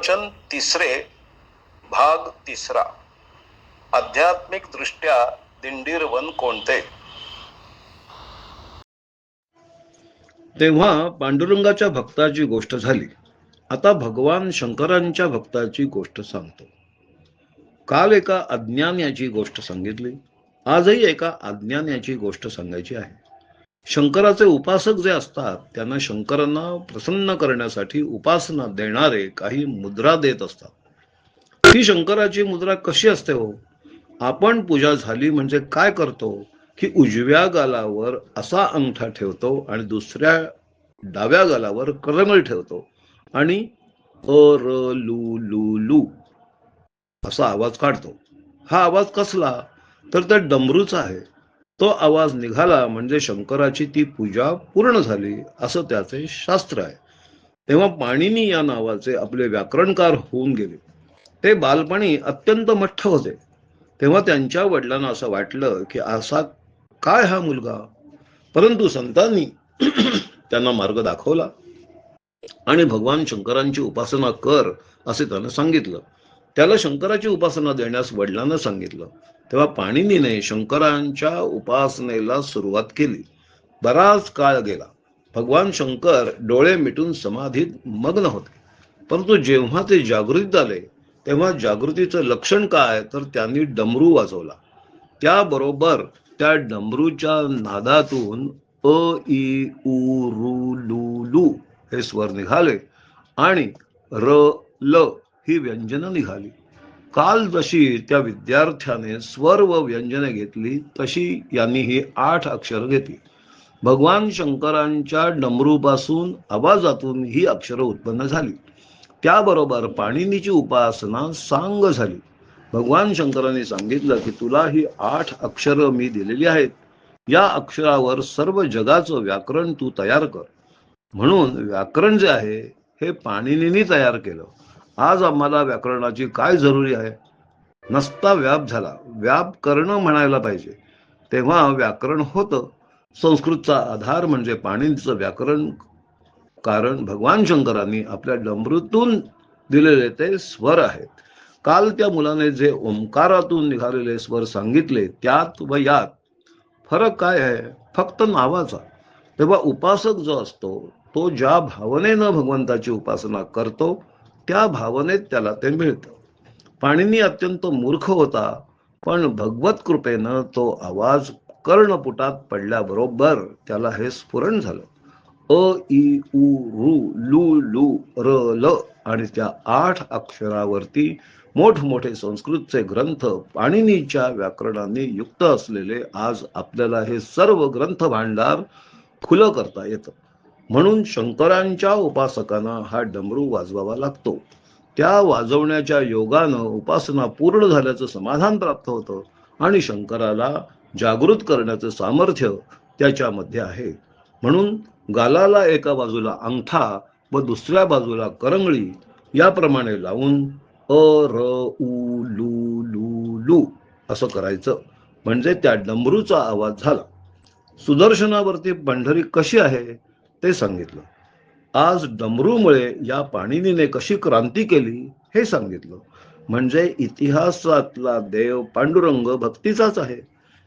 प्रवचन तिसरे भाग तिसरा. आध्यात्मिक दृष्ट्या दिंडीरवन कोणते? तेव्हा पांडुरंगाच्या भक्ताची गोष्ट झाली. आता भगवान शंकरांच्या भक्ताची गोष्ट सांगतो. काल एका अज्ञान्याची गोष्ट सांगितली. आजही एका अज्ञान्याची गोष्ट सांगायची आहे. शंकराचे उपासक जे असतात त्यांना शंकरांना प्रसन्न करण्यासाठी उपासना देणारे काही मुद्रा देत असतात. ती शंकराची मुद्रा कशी असते हो? आपण पूजा झाली म्हणजे काय करतो? की उजव्या गालावर असा अंगठा ठेवतो आणि दुसऱ्या डाव्या गालावर करंगळ ठेवतो. आणि अ र लू लू लू असा आवाज काढतो. हा आवाज कसला? तर त्या डमरूचा आहे. तो आवाज निघाला म्हणजे शंकराची ती पूजा पूर्ण झाली असं त्याचे शास्त्र आहे. तेव्हा पाणिनी या नावाचे आपले व्याकरणकार होऊन गेले. ते बालपणी अत्यंत मठ्ठ होते. तेव्हा त्यांच्या वडिलांना असं वाटलं की असा काय हा मुलगा? परंतु संतांनी त्यांना मार्ग दाखवला आणि भगवान शंकरांची उपासना कर असे त्यांना सांगितलं. त्याला शंकराची उपासना देण्यास वडिलांना सांगितलं. तेव्हा पाणिनीने शंकरांच्या उपासनेला सुरुवात केली. बराच काळ गेला. भगवान शंकर डोळे मिटून समाधीत मग्न होते. परंतु जेव्हा ते जागृतीत आले तेव्हा जागृतीचं लक्षण काय? तर त्यांनी डमरू वाजवला. त्याबरोबर त्या डमरूच्या नादातून अ इ उ रु लू लू हे स्वर निघाले आणि र ल ही व्यंजनं निघाली काल जशी त्या विद्यार्थ्याने स्वर व व्यंजने घेतली तशी यांनी ही आठ अक्षर घेतली. भगवान शंकरांच्या डमरूपासून आवाजातून ही अक्षरं उत्पन्न झाली. त्याबरोबर पाणिनीची उपासना सांग झाली. भगवान शंकरांनी सांगितलं की तुला ही आठ अक्षरं मी दिलेली आहेत. या अक्षरावर सर्व जगाचं व्याकरण तू तयार कर. म्हणून व्याकरण जे आहे हे पाणिनीनी तयार केलं. आज आम्हाला व्याकरणाची काय जरुरी आहे? नसता व्याप झाला. व्याप करणं म्हणायला पाहिजे. तेव्हा व्याकरण होतं. संस्कृतचा आधार म्हणजे पाणीचं व्याकरण. कारण भगवान शंकरांनी आपल्या डमरूतून दिलेले ते स्वर आहेत. काल त्या मुलाने जे ओंकारातून निघालेले स्वर सांगितले त्यात व यात फरक काय आहे? फक्त नावाचा. तेव्हा उपासक जो असतो तो ज्या भावनेनं भगवंताची उपासना करतो त्या भावनेत त्याला ते मिळतं. पाणिनी अत्यंत मूर्ख होता पण भगवत कृपेनं तो आवाज कर्णपुटात पडल्याबरोबर त्याला हे स्फुरण झालं. अ इ उ रु लू लू र ल आणि त्या आठ अक्षरावरती मोठमोठे संस्कृतचे ग्रंथ पाणिनीच्या व्याकरणाने युक्त असलेले आज आपल्याला हे सर्व ग्रंथ भांडार खुलं करता येतं. म्हणून शंकरांच्या उपासकांना हा डमरू वाजवावा लागतो. त्या वाजवण्याच्या योगानं उपासना पूर्ण झाल्याचं समाधान प्राप्त होतं आणि शंकराला जागृत करण्याचं सामर्थ्य त्याच्यामध्ये आहे. म्हणून गालाला एका बाजूला अंगठा व दुसऱ्या बाजूला करंगळी याप्रमाणे लावून अ र उ लू लू लू असं करायचं. म्हणजे त्या डमरूचा आवाज झाला. सुदर्शनावरती पंढरी कशी आहे? ते सांगितलं. आज डमरूमुळे या पाणिनीने कशी क्रांती केली हे सांगितलं. म्हणजे इतिहासातला देव पांडुरंग भक्तीचाच आहे.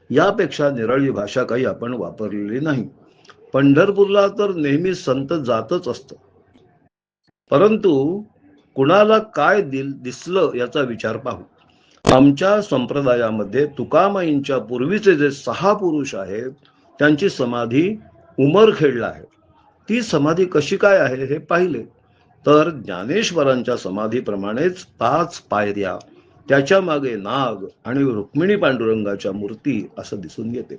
यापेक्षा निरळी भाषा काही आपण वापरलेली नाही. पंढरपूरला तर नेहमी संत जातच असत. परंतु कुणाला काय दिल दिसलं याचा विचार पाहू. आमच्या संप्रदायामध्ये तुकामाईंच्या पूर्वीचे जे सहा पुरुष आहेत त्यांची समाधी उमरखेडला आहे. ती समाधी कशी काय आहे हे पाहिले तर ज्ञानेश्वरांच्या समाधीप्रमाणेच पाच पायऱ्या त्याच्यामागे नाग आणि रुक्मिणी पांडुरंगाच्या मूर्ती असं दिसून येते.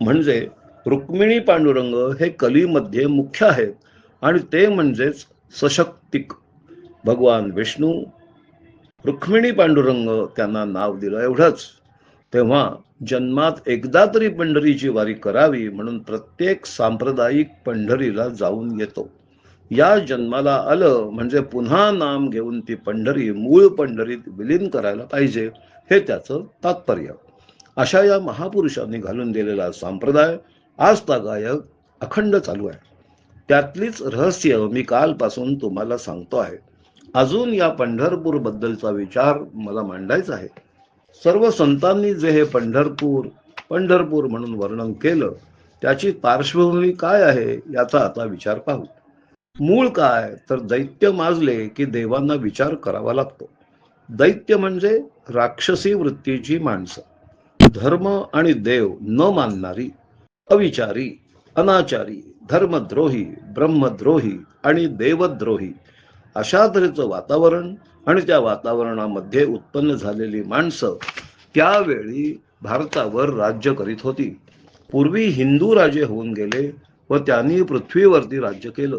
म्हणजे रुक्मिणी पांडुरंग हे कलीमध्ये मुख्य आहेत आणि ते म्हणजेच सशक्तिक. भगवान विष्णू रुक्मिणी पांडुरंग त्यांना नाव दिलं एवढंच. तेव्हा जन्मात एकदा तरी पंढरीची वारी करावी म्हणून प्रत्येक सांप्रदायिक पंढरीला जाऊन येतो. या जन्माला आलं म्हणजे पुन्हा नाम घेऊन ती पंढरी मूळ पंढरीत विलीन करायला पाहिजे हे त्याचं तात्पर्य. अशा या महापुरुषांनी घालून दिलेला संप्रदाय आज गायक अखंड चालू आहे. त्यातलीच रहस्य मी कालपासून तुम्हाला सांगतो आहे. अजून या पंढरपूर बद्दलचा विचार मला मांडायचा आहे. सर्व संतांनी जे हे पंढरपूर पंढरपूर म्हणून वर्णन केलं त्याची पार्श्वभूमी काय आहे याचा आता विचार पाहू. मूळ काय? तर दैत्य माजले की देवांना विचार करावा लागतो. दैत्य म्हणजे राक्षसी वृत्तीची माणसं. धर्म आणि देव न मानणारी अविचारी अनाचारी धर्मद्रोही ब्रह्मद्रोही आणि देवद्रोही अशा तऱ्हेचं वातावरण आणि त्या वातावरणामध्ये उत्पन्न झालेली माणसं त्यावेळी भारतावर राज्य करीत होती. पूर्वी हिंदू राजे होऊन गेले व त्यांनी पृथ्वीवरती राज्य केलं.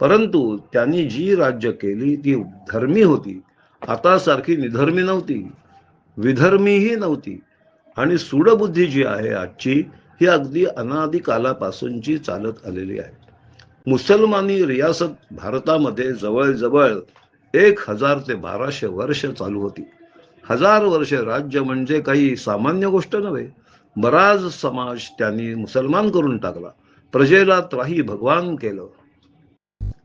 परंतु त्यांनी जी राज्य केली ती धर्मी होती. आता सारखी निधर्मी नव्हती. विधर्मीही नव्हती. आणि सूडबुद्धी जी आहे आजची ही अगदी अनादि कालापासूनची चालत आलेली आहे. मुसलमानी रियासत भारतामध्ये जवळजवळ एक हजार ते बाराशे वर्ष चालू होती. हजार वर्ष राज्य म्हणजे काही सामान्य गोष्ट नव्हे. बराच समाज त्यांनी मुसलमान करून टाकला. प्रजेला त्राही भगवान केलं.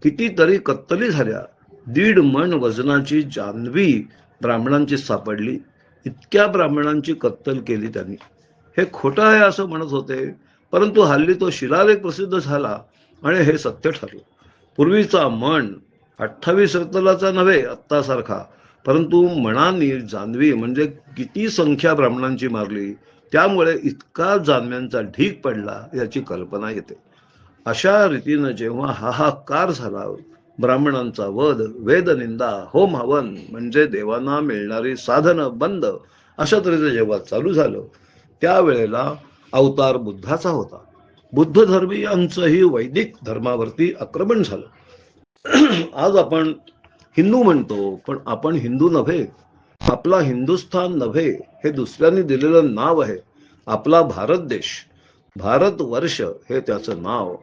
कितीतरी कत्तली झाल्या. दीड मन वजनाची जान्हवी ब्राह्मणांची सापडली. इतक्या ब्राह्मणांची कत्तल केली त्यांनी. हे खोटं आहे असं म्हणत होते. परंतु हल्ली तो शिलालेख प्रसिद्ध झाला. आणि हे सत्य ठरलं. पूर्वीचा मन अठ्ठावीस रतलाचा नव्हे आत्तासारखा. परंतु मनानी जानवी म्हणजे किती संख्या ब्राह्मणांची मारली त्यामुळे इतका जानव्यांचा ढीक पडला याची कल्पना येते. अशा रीतीनं जेव्हा हाहाकार झाला ब्राह्मणांचा वध वेदनिंदा होम हवन म्हणजे देवांना मिळणारी साधनं बंद अशा तऱ्हेचं जेव्हा चालू झालं त्यावेळेला अवतार बुद्धाचा होता. बुद्ध धर्मीयांचंही वैदिक धर्मावरती आक्रमण झालं. आज आपण हिंदू म्हणतो पण आपण हिंदू नव्हे. आपला हिंदुस्थान नव्हे हे दुसऱ्यांनी दिलेलं नाव आहे. आपला भारत देश भारतवर्ष हे त्याचं नाव.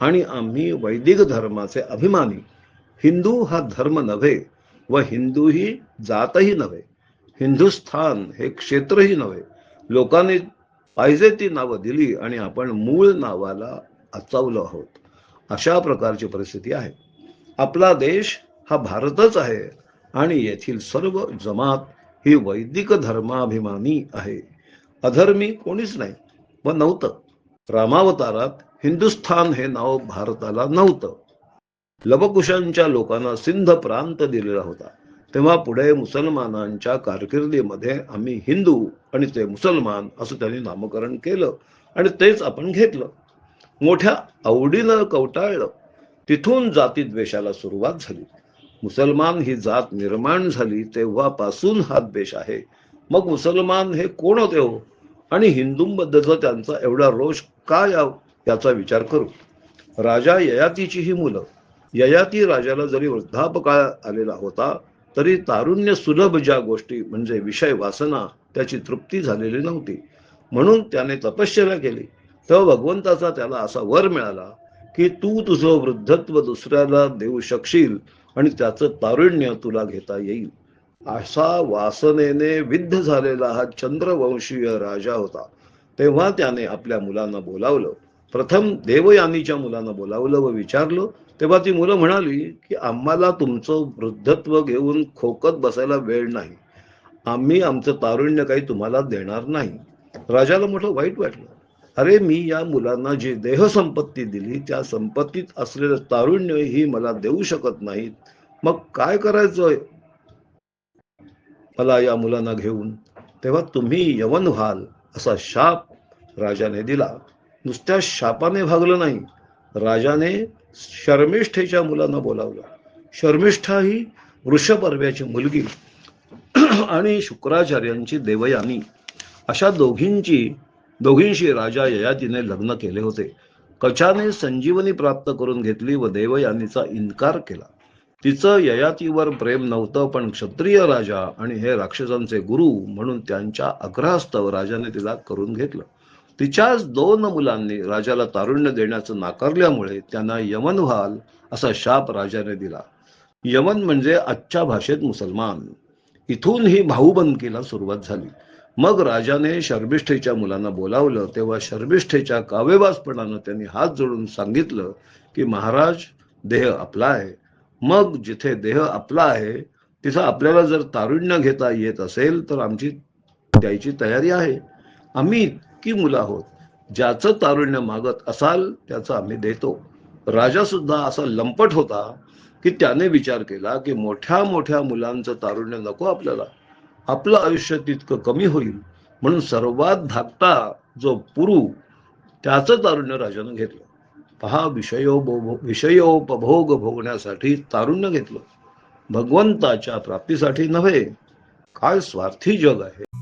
आणि आम्ही वैदिक धर्माचे अभिमानी. हिंदू हा धर्म नव्हे व हिंदू ही जातही नव्हे. हिंदुस्थान हे क्षेत्रही नव्हे. लोकांनी पाहिजे ती नावं दिली आणि आपण मूळ नावाला आचावलो आहोत. अशा प्रकारची परिस्थिती आहे. आपला देश हा भारतच आहे आणि येथील सर्व जमात ही वैदिक धर्माभिमानी आहे. अधर्मी कोणीच नाही व नव्हतं. रामावतारात हिंदुस्थान हे नाव भारताला नव्हतं. लवकुशांच्या लोकांना सिंध प्रांत दिलेला होता. तेव्हा पुढे मुसलमानांच्या कारकिर्दीमध्ये आम्ही हिंदू आणि ते मुसलमान असं त्यांनी नामकरण केलं आणि तेच आपण घेतलं. मोठ्या आवडीनं कवटाळलं. तिथून जातीद्वेषाला सुरुवात झाली. मुसलमान ही जात निर्माण झाली तेव्हापासून हा द्वेष आहे. मग मुसलमान हे कोण होते हो? आणि हिंदूंबद्दलचा त्यांचा एवढा रोष का याव याचा विचार करू? राजा ययातीची ही मुलं. ययाती राजाला जरी वृद्धापकाळ आलेला होता तरी तारुण्य सुलभ ज्या गोष्टी म्हणजे विषय वासना त्याची तृप्ती झालेली नव्हती. म्हणून त्याने तपश्चर्या केली. तेव्हा भगवंताचा त्याला असा वर मिळाला की तू तुझं वृद्धत्व दुसऱ्याला देऊ शकशील आणि त्याचं तारुण्य तुला घेता येईल. असा वासनेने विद्ध झालेला हा चंद्रवंशीय राजा होता. तेव्हा त्याने आपल्या मुलांना बोलावलं. प्रथम देवयानीच्या मुलांना बोलावलं व विचारलं. तेव्हा ती मुलं म्हणाली की आम्हाला तुमचं वृद्धत्व घेऊन खोकत बसायला वेळ नाही. आम्ही आमचं तारुण्य काही तुम्हाला देणार नाही. राजाला मोठं वाईट वाटलं. अरे मी या मुलांना जी देहसंपत्ती दिली त्या संपत्तीत असलेलं तारुण्य ही मला देऊ शकत नाहीत. मग काय करायचं मला या मुलांना घेऊन तेव्हा तुम्ही यवन व्हाल असा शाप राजाने दिला. नुसत्या शापाने भागलं नाही. राजाने शर्मिष्ठेच्या मुलांना बोलावलं. शर्मिष्ठा ही वृषपर्व्याची मुलगी आणि शुक्राचार्यांची देवयानी. अशा दोघींची दोघींशी राजा ययातीने लग्न केले होते. कचाने संजीवनी प्राप्त करून घेतली व देवयानीचा इन्कार केला. तिचं ययातीवर प्रेम नव्हतं पण क्षत्रिय राजा आणि हे राक्षसांचे गुरु म्हणून त्यांच्या आग्रहास्तव राजाने तिला करून घेतलं. तिच्याच दोन मुलांनी राजाला तारुण्य देण्याचं नाकारल्यामुळे त्यांना यमन व्हाल असा शाप राजाने दिला. यमन म्हणजे आजच्या भाषेत मुसलमान. इथून ही भाऊबंदकीला सुरुवात झाली. मग राजाने शर्मिष्ठेच्या मुलांना बोलावलं तेव्हा शर्मिष्ठेच्या काव्यवासपणानं त्यांनी हात जोडून सांगितलं की महाराज देह आपला आहे. मग जिथे देह आपला आहे तिथं आपल्याला जर तारुण्य घेता येत असेल तर आमची द्यायची तयारी आहे. आम्ही इतकी मुलं आहोत. ज्याचं तारुण्य मागत असाल त्याचं आम्ही देतो. राजा सुद्धा असा लंपट होता की त्याने विचार केला की मोठ्या मोठ्या मुलांचं तारुण्य नको आपल्याला. आपलं आयुष्य तितकं कमी होईल. म्हणून सर्वात धाकटा जो पुरु त्याचं तारुण्य राजानं घेतलं. पहा विषयो विषयोपभोग भोगण्यासाठी तारुण्य घेतलं. भगवंताच्या प्राप्तीसाठी नव्हे काय स्वार्थी जग आहे.